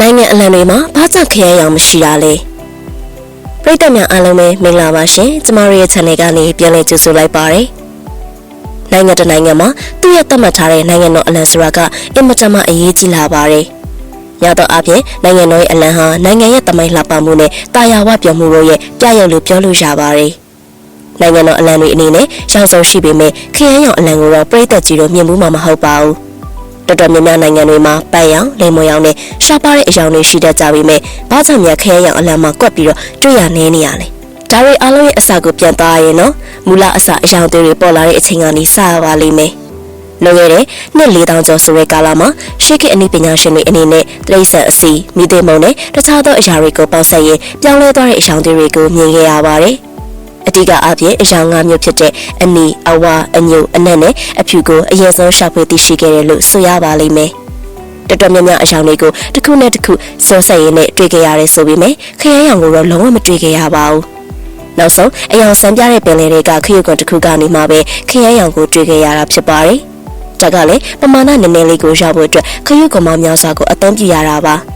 နိုင်ငံအလံတွေမှာဘာကြောင့်ခရမ်းရောင်မရှိတာလဲပရိသတ်များအားလုံးပဲမင်္ဂလာပါရှင်ကျမတို့ရဲ့ channel ကနေပြန်လည်ကြိုဆိုလိုက်ပါရစေနိုင်ငံတစ်နိုင်ငံမှာသူ့ရဲ့သတ်မှတ်ထားတဲ့နိုင်ငံတော်အလံဆိုတာကအင်မတန်မှအရေးကြီးလာပါတယ်ရတော့အပြင်နိုင်ငံတော်ရဲ့အလံဟာနိုင်ငံရဲ့တမိုင်းလှပမှုနဲ့တာယာဝပြောမှုတို့ရဲ့ပြရုပ်လို့ပြောလို့ရပါတယ်နိုင်ငံတော်အလံတွေအနေနဲ့ရှောင်းဆုံးရှိပေမဲ့ခရမ်းရောင်အလံကိုတော့ပြည်သက်ကြီးတို့မြင်မှုမှာမဟုတ်ပါဘူး တော်တော်များများနိုင်ငံတွေမှာပန်းရောင်လိမ္မော်ရောင်နဲ့ရှားပါတဲ့အရောင်တွေရှိတတ်ကြပေမဲ့ဘာကြောင့်များခရမ်းရောင်အလံမှာကွက်ပြီးတော့တွေ့ရနေနေရလဲဒါတွေအားလုံးရဲ့အစာကိုပြန်သားရင်နော်မူလအစာအရောင်တွေပေါ်လာတဲ့အချိန်ကနေစရပါလိမ့်မယ်လွန်ခဲ့တဲ့နှစ်4000ကျော်ဆိုတဲ့ကာလမှာရှေးခေတ်အနည်းပညာရှင်တွေအနေနဲ့တရိษံအစီမိသေးမုံနဲ့တခြားသောအရာတွေကိုပေါင်းစပ်ရင်ပြောင်းလဲသွားတဲ့အရောင်တွေကိုမြင်ခဲ့ရပါတယ် အတိကအပြင်အယောင်ငါးမျိုးဖြစ်တဲ့အနီအဝါအညိုအနက်နဲ့အဖြူကိုအရင်ဆုံးရှာဖွေသိရှိခဲ့တယ်လို့ဆိုရပါလိမ့်မယ်။တော်တော်များများအယောင်တွေကိုတစ်ခုနဲ့တစ်ခုစောဆက်ရင်းနဲ့တွေ့ကြရတယ်ဆိုပေမဲ့ခရမ်းရောင်ကိုတော့လုံးဝမတွေ့ကြရပါဘူး။နောက်ဆုံးအယောင်ဆန်းပြတဲ့ပင်လယ်တွေကခရုကွန်တစ်ခုကနေမှပဲခရမ်းရောင်ကိုတွေ့ကြရတာဖြစ်ပါတယ်။ဒါကလည်းပမာဏနည်းနည်းလေးကိုရောက်ဖို့အတွက်ခရုကွန်မောင်များစွာကိုအသုံးပြုရတာပါ။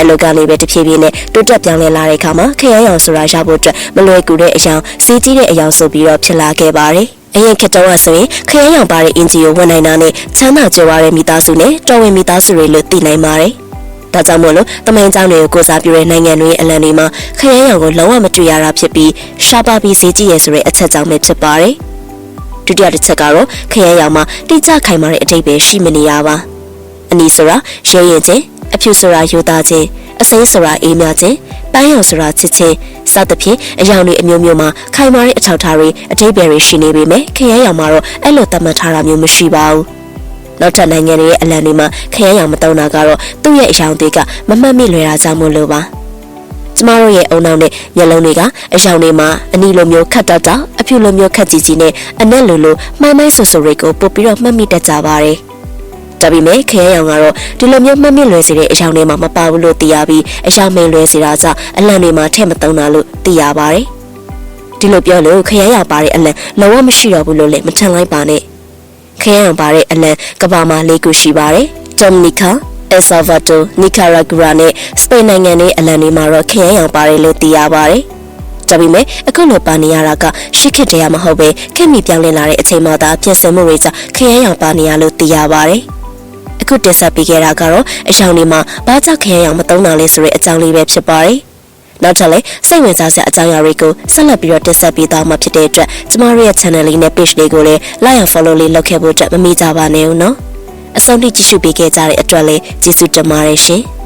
အလုတ်ကနေပဲတဖြည်းဖြည်းနဲ့တိုးတက်ပြောင်းလဲလာတဲ့အခါမှာခရမ်းရောင်ဆိုတာရဖို့အတွက်မလွယ်ကူတဲ့အရာစီးကြီးတဲ့အရာဆိုပြီးတော့ဖြစ်လာခဲ့ပါတယ်။အရင်ခေတ်တုန်းကဆိုရင်ခရမ်းရောင်ပါတဲ့အင်ဂျီကိုဝင်နိုင်တာနဲ့ချမ်းသာကြွယ်ဝတဲ့မိသားစုနဲ့တော်ဝင်မိသားစုတွေလို့သိနိုင်ပါတယ်။ဒါကြောင့်မို့လို့တမန်ကြောင်တွေကိုကိုစားပြုတဲ့နိုင်ငံတွေရဲ့အလံတွေမှာခရမ်းရောင်ကိုလုံးဝမတွေ့ရတာဖြစ်ပြီးရှားပါပြီးစီးကြီးရဲဆိုတဲ့အချက်ကြောင့်ပဲဖြစ်ပါတယ်။ဒုတိယတစ်ချက်ကတော့ခရမ်းရောင်မှာတိကျခိုင်မာတဲ့အထိပ္ပယ်ရှိမနေရပါ။ အနီဆိုတာရဲရင်ချင်းအဖြူဆိုတာယူသားခြင်းအစိမ်းဆိုတာအေးမြခြင်းပန်းရောင်ဆိုတာချစ်ချင်းစသဖြင့်အယောင်တွေအမျိုးမျိုးမှာခိုင်မာတဲ့အထောက်အထားတွေအထိပ္ပယ်တွေရှိနေပေမဲ့ခရမ်းရောင်မှာတော့အဲ့လိုသတ်မှတ်ထားတာမျိုးမရှိပါဘူးနောက်ထပ်နိုင်ငံတွေရဲ့အလံတွေမှာခရမ်းရောင်မတုံတာကတော့သူ့ရဲ့အယောင်တွေကမမှတ်မိလွယ်တာကြောင့်မို့လို့ပါကျမတို့ရဲ့အုံနောက်နဲ့မျက်လုံးတွေကအယောင်တွေမှာအနီလိုမျိုးခတ်တောက်တောက်အဖြူလိုမျိုးခတ်ကြီးကြီးနဲ့အနက်လိုလိုမှိုင်းမိုင်းဆူဆူတွေကိုပို့ပြီးတော့မှတ်မိတတ်ကြပါတယ် ဒါပေမဲ့ခရမ်းရောင်ကတော့ဒီလိုမျိုးမှတ်မိလွယ်စေတဲ့အယောင်တွေမှာမပါဘူးလို့သိရပြီးအယောင်မိန်လွယ်စေတာကြောင့်အလံတွေမှာထည့်မသုံးတာလို့သိရပါတယ်ဒီလိုပြောလို့ခရမ်းရောင်ပါတဲ့အလံလုံးဝမရှိတော့ဘူးလို့လည်းမထင်လိုက်ပါနဲ့ခရမ်းရောင်ပါတဲ့အလံကဘာမှာ၄ခုရှိပါတယ်ဒိုမနီကာအယ်ဆာဗာတိုနီကာရာဂူရာနဲ့စပိန်နိုင်ငံရဲ့အလံတွေမှာတော့ခရမ်းရောင်ပါတယ်လို့သိရပါတယ်ဒါပေမဲ့အခုလိုပါနေရတာကရှစ်ခေတ်တည်းမဟုတ်ပဲခက်မီပြောင်းလဲလာတဲ့အချိန်မှသာပြင်ဆင်မှုတွေကြောင့်ခရမ်းရောင်ပါနေရလို့သိရပါတယ်။အ ခုတင်ဆက်ပေးခဲ့တာကတော့အယောင်တွေမှာဘာကြောင့်ခရမ်းရောင်မသုံးတာလဲဆိုတဲ့အကြောင်းလေးပဲဖြစ်ပါတယ်။နောက်ထပ်လည်းစိတ်ဝင်စားစရာအကြောင်းအရာတွေကိုဆက်လက်ပြီးတော့တင်ဆက်ပေးသွားမှာဖြစ်တဲ့အတွက်ကျမတို့ရဲ့ channel လေးနဲ့ page လေးကိုလည်း like and follow လေးလုပ်ခဲ့ဖို့အတွက်မမေ့ကြပါနဲ့ဦးနော်။အဆုံးထိကြည့်ရှုပေးခဲ့ကြတဲ့အတွက်လည်းကျေးဇူးတင်ပါတယ်ရှင်။